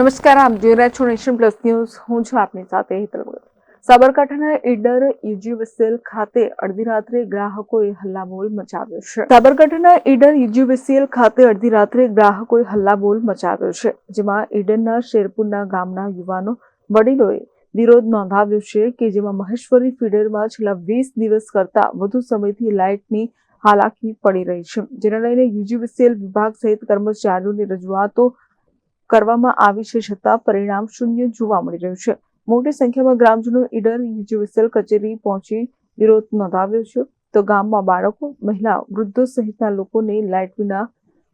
નમસ્કાર, આપ જોઈ રહ્યા છો નેશન પ્લસ ન્યૂઝ. હું છું આપની સાથે હેતલ ભગત. સાબરકાંઠાના ઈડર યુજીવીસીએલ ખાતે અડધી રાત્રે ગ્રાહકોએ હલ્લાબોલ મચાવ્યો છે. સાબરકાંઠાના ઈડર યુજીવીસીએલ ખાતે અડધી રાત્રે ગ્રાહકોએ હલ્લાબોલ મચાવ્યો છે, જેમાં ઈડરના શેરપુરના ગામના યુવાનો વડીલોએ વિરોધ નોંધાવ્યો છે કે જેમાં મહેશ્વરી ફીડરમાં છેલ્લા વીસ દિવસ કરતા વધુ સમયથી લાઇટની હાલાકી પડી રહી છે. જેને લઈને યુજીવીસીએલ વિભાગ સહિત કર્મચારીઓની રજૂઆતો કરવામાં આવી છે છતાં પરિણામ શૂન્ય જોવા મળી રહ્યું છે. મોટી સંખ્યામાં ગ્રામજનો ઈડર યુજીવીસીએલ કચેરી પહોંચી વિરોધ નોંધાવ્યો છે. તો ગામમાં બાળકો મહિલાઓ વૃદ્ધો સહિતના લોકોને લાઇટ વિના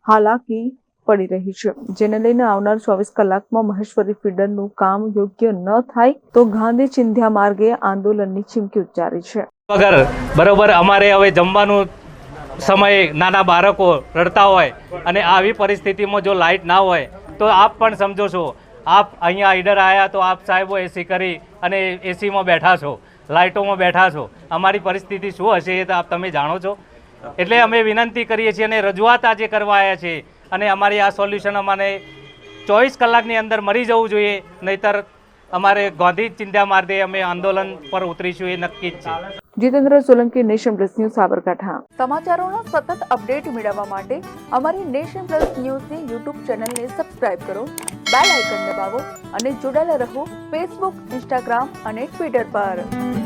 હાલાકી પડી રહી છે. જેને લઈને આવનાર ચોવીસ કલાકમાં મહેશ્વરી ફીડરનું કામ યોગ્ય ન થાય તો ગાંધી ચિંધ્યા માર્ગે આંદોલનની ચીમકી ઉચ્ચારી છે. વગર બરોબર અમારે હવે જમવાનું સમયે નાના બાળકો રડતા હોય અને આવી પરિસ્થિતિમાં જો લાઇટ ના હોય તો આપ પણ સમજો છો. આપ અહીંયા આઈડર આવ્યા તો આપ સાહેબો એસી કરી અને એસીમાં બેઠા છો, લાઇટોમાં બેઠા છો. અમારી પરિસ્થિતિ શું હશે એ તો આપ તમે જાણો છો. એટલે અમે વિનંતી કરીએ છીએ અને રજૂઆત આજે કરવા આવ્યા છીએ અને અમારી આ સોલ્યુશન અમારે ચોવીસ કલાકની અંદર મળી જવું જોઈએ, નહીતર અમારે ગાંધી ચિંધ્યા માર્ગે અમે આંદોલન પર ઉતરીશું એ નક્કી જ છે. Jitendra Solanki nation plus news Sabarkantha. સમાચારોનો સતત અપડેટ મેળવવા માટે અમારી નેશન પ્લસ ન્યૂઝની યુટ્યુબ ચેનલને સબસ્ક્રાઇબ કરો બેલ આઇકન દબાવો અને જોડાયેલા રહો ફેસબુક ઇન્સ્ટાગ્રામ અને ટ્વિટર પર.